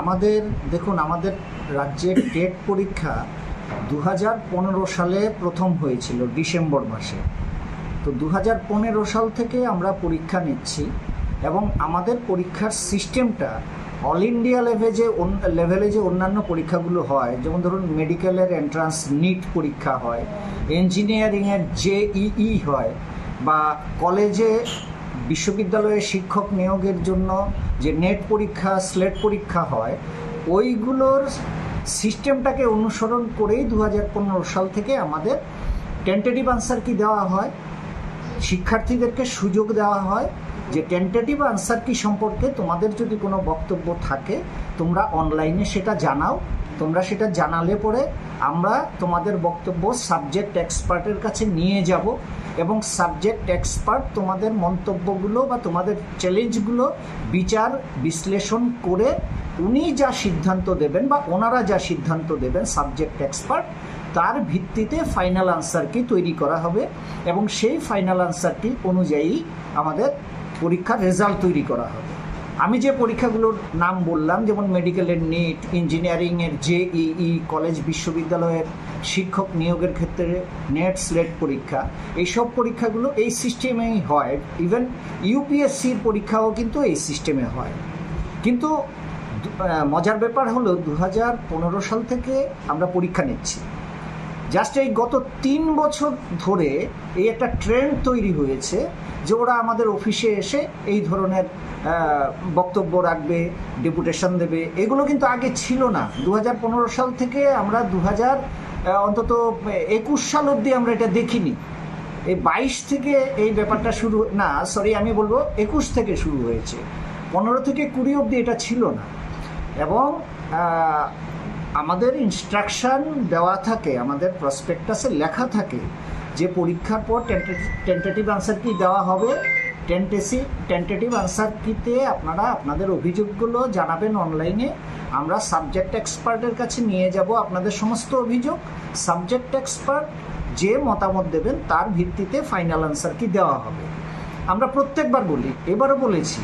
আমাদের, দেখুন, আমাদের রাজ্যের টেট পরীক্ষা দু হাজার পনেরো সালে প্রথম হয়েছিল, ডিসেম্বর মাসে। তো দু হাজার পনেরো সাল থেকে আমরা পরীক্ষা নিচ্ছি এবং আমাদের পরীক্ষার সিস্টেমটা অল ইন্ডিয়া লেভেলে লেভেলে যে অন্যান্য পরীক্ষাগুলো হয়, যেমন ধরুন মেডিকেলের এন্ট্রান্স নিট পরীক্ষা হয় ইঞ্জিনিয়ারিংয়ের জেইই হয়, বা কলেজে বিশ্ববিদ্যালয়ে শিক্ষক নিয়োগের জন্য যে নেট পরীক্ষা, স্লেট পরীক্ষা হয়, ওইগুলোর সিস্টেমটাকে অনুসরণ করেই দু হাজার পনেরো সাল থেকে আমাদের টেন্টেটিভ আনসার কি দেওয়া হয়? শিক্ষার্থীদেরকে সুযোগ দেওয়া হয় যে টেন্টেটিভ আনসার কি সম্পর্কে তোমাদের যদি কোনো বক্তব্য থাকে, তোমরা অনলাইনে সেটা জানাও। তোমরা সেটা জানালে পরে আমরা তোমাদের বক্তব্য সাবজেক্ট এক্সপার্টের কাছে নিয়ে যাব এবং সাবজেক্ট এক্সপার্ট তোমাদের মন্তব্যগুলো বা তোমাদের চ্যালেঞ্জগুলো বিচার, বিশ্লেষণ করে উনি যা সিদ্ধান্ত দেবেন বা ওনারা যা সিদ্ধান্ত দেবেন সাবজেক্ট এক্সপার্ট তার ভিত্তিতে ফাইনাল আনসারটি তৈরি করা হবে এবং সেই ফাইনাল আনসারটি অনুযায়ী আমাদের পরীক্ষার রেজাল্ট তৈরি করা হবে। আমি যে পরীক্ষাগুলোর নাম বললাম, যেমন মেডিকেলের নিট ইঞ্জিনিয়ারিংয়ের জেইই কলেজ বিশ্ববিদ্যালয়ের শিক্ষক নিয়োগের ক্ষেত্রে নেট স্লেট পরীক্ষা, এইসব পরীক্ষাগুলো এই সিস্টেমেই হয়। ইভেন ইউপিএসসির পরীক্ষাও কিন্তু এই সিস্টেমে হয়। কিন্তু মজার ব্যাপার হলো দু হাজার পনেরো সাল থেকে আমরা পরীক্ষা নিচ্ছি। জাস্ট এই গত তিন বছর ধরে এই একটা ট্রেন্ড তৈরি হয়েছে যে ওরা আমাদের অফিসে এসে এই ধরনের বক্তব্য রাখবে ডেপুটেশন দেবে। এগুলো কিন্তু আগে ছিল না। দু হাজার পনেরো সাল থেকে আমরা দু হাজার অন্তত একুশ সাল অবধি আমরা এটা দেখিনি। এই বাইশ থেকে এই ব্যাপারটা শুরু, না সরি আমি বলব একুশ থেকে শুরু হয়েছে। পনেরো থেকে কুড়ি অবধি এটা ছিল না। এবং আমাদের ইনস্ট্রাকশন দেওয়া থাকে, আমাদের প্রসপেক্টাসে লেখা থাকে যে পরীক্ষার পর টেন্টেটিভ আনসার কি দেওয়া হবে? টেন্টেসি টেন্টেটিভ আনসার কিতে আপনারা আপনাদের অভিযোগগুলো জানাবেন অনলাইনে আমরা সাবজেক্ট এক্সপার্টের কাছে নিয়ে যাব আপনাদের সমস্ত অভিযোগ। সাবজেক্ট এক্সপার্ট যে মতামত দেবেন, তার ভিত্তিতে ফাইনাল আনসার কি দেওয়া হবে। আমরা প্রত্যেকবার বলি, এবারও বলেছি।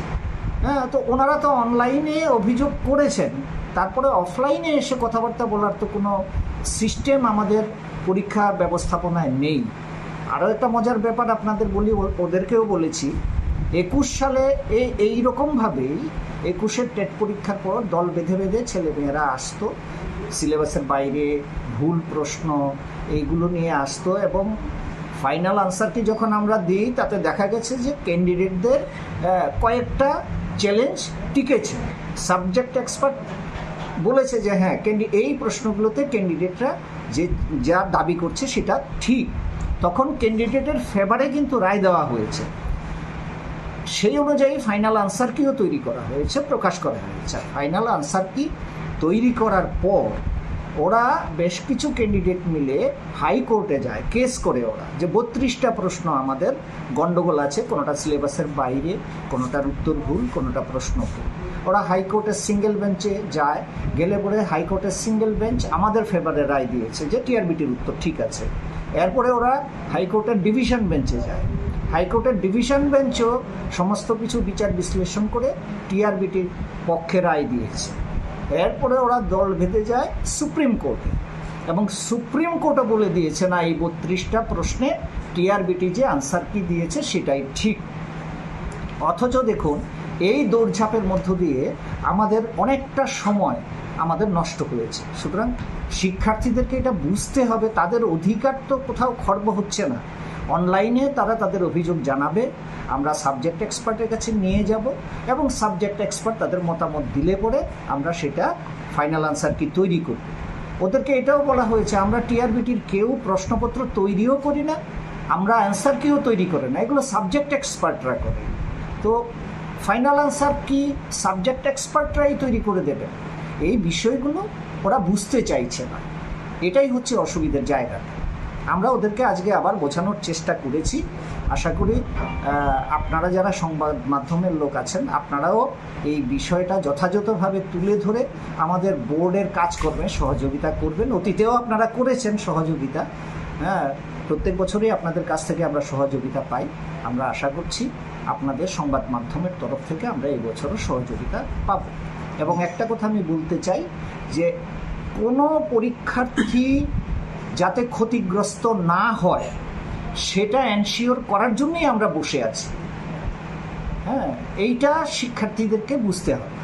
হ্যাঁ তো ওনারা তো অনলাইনে অভিযোগ করেছেন। তারপরে অফলাইনে এসে কথাবার্তা বলার তো কোনো সিস্টেম আমাদের পরীক্ষা ব্যবস্থাপনায় নেই। আরও একটা মজার ব্যাপার আপনাদের বলি ওদেরকেও বলেছি, একুশ সালে এই এই রকমভাবেই একুশের টেট পরীক্ষার পর দল বেঁধে বেঁধে ছেলেমেয়েরা আসতো, সিলেবাসের বাইরে ভুল প্রশ্ন এইগুলো নিয়ে আসতো এবং ফাইনাল আনসারটি যখন আমরা দিই, তাতে দেখা গেছে যে ক্যান্ডিডেটদের কয়েকটা চ্যালেঞ্জ টিকেছে। সাবজেক্ট এক্সপার্ট বলেছে যে হ্যাঁ ক্যান্ডি এই প্রশ্নগুলোতে ক্যান্ডিডেটরা যে, যা দাবি করছে সেটা ঠিক। তখন ক্যান্ডিডেটের ফেভারে কিন্তু রায় দেওয়া হয়েছে। সেই অনুযায়ী ফাইনাল আনসার কিও তৈরি করা হয়েছে, প্রকাশ করা হয়েছে। ফাইনাল আনসার কি তৈরি করার পর ওরা বেশ কিছু ক্যান্ডিডেট মিলে হাইকোর্টে যায় কেস করে ওরা। যে, বত্রিশটা প্রশ্ন আমাদের গন্ডগোল আছে, কোনোটা সিলেবাসের বাইরে, কোনোটার উত্তর ভুল, কোনোটা প্রশ্ন ভুল। ওরা হাইকোর্টের সিঙ্গেল বেঞ্চে যায়। গেলে পরে হাইকোর্টের সিঙ্গেল বেঞ্চ আমাদের ফেভারে রায় দিয়েছে যে টিআরবিটির উত্তর ঠিক আছে। এরপরে ওরা হাইকোর্টের ডিভিশন বেঞ্চে যায়। হাইকোর্টের ডিভিশন বেঞ্চও সমস্ত কিছু বিচার বিশ্লেষণ করে টিআরবিটির পক্ষে রায় দিয়েছে। এরপরে ওরা দল বেঁধে যায় সুপ্রিম কোর্টে এবং সুপ্রিম কোর্টও বলে দিয়েছে, না, এই বত্রিশটা প্রশ্নে টিআরবিটি যে আনসার কি দিয়েছে সেটাই ঠিক। অথচ দেখুন এই দৌড়ঝাঁপের মধ্য দিয়ে আমাদের অনেকটা সময় আমাদের নষ্ট হয়েছে। সুতরাং শিক্ষার্থীদেরকে এটা বুঝতে হবে, তাদের অধিকার তো কোথাও খর্ব হচ্ছে না। অনলাইনে তারা তাদের অভিযোগ জানাবে, আমরা সাবজেক্ট এক্সপার্টের কাছে নিয়ে যাব এবং সাবজেক্ট এক্সপার্ট তাদের মতামত দিলে পরে আমরা সেটা ফাইনাল আনসার কি তৈরি করব। ওদেরকে এটাও বলা হয়েছে, আমরা টিআরবিটির কেউ প্রশ্নপত্র তৈরিও করি না, আমরা অ্যান্সার কেউ তৈরি করে না। এগুলো সাবজেক্ট এক্সপার্টরা করে। তো ফাইনাল আনসার কি? সাবজেক্ট এক্সপার্টরাই তৈরি করে দেবে। এই বিষয়গুলো ওরা বুঝতে চাইছে না। এটাই হচ্ছে অসুবিধার জায়গাটা আমরা ওদেরকে আজকে আবার বোঝানোর চেষ্টা করেছি। আশা করি আপনারা যারা সংবাদ মাধ্যমের লোক আছেন, আপনারাও এই বিষয়টা যথাযথভাবে তুলে ধরে আমাদের বোর্ডের কাজকর্মে সহযোগিতা করবেন। অতীতেও আপনারা করেছেন সহযোগিতা। হ্যাঁ প্রত্যেক বছরই আপনাদের কাছ থেকে আমরা সহযোগিতা পাই। আমরা আশা করছি আপনাদের সংবাদ মাধ্যমের তরফ থেকে আমরা এই বছরও সহযোগিতা পাবো। এবং একটা কথা আমি বলতে চাই যে, কোনো পরীক্ষার্থী যাতে ক্ষতিগ্রস্ত না হয়, সেটা এনশিওর করার জন্যই আমরা বসে আছি। হ্যাঁ এইটা শিক্ষার্থীদেরকে বুঝতে হবে।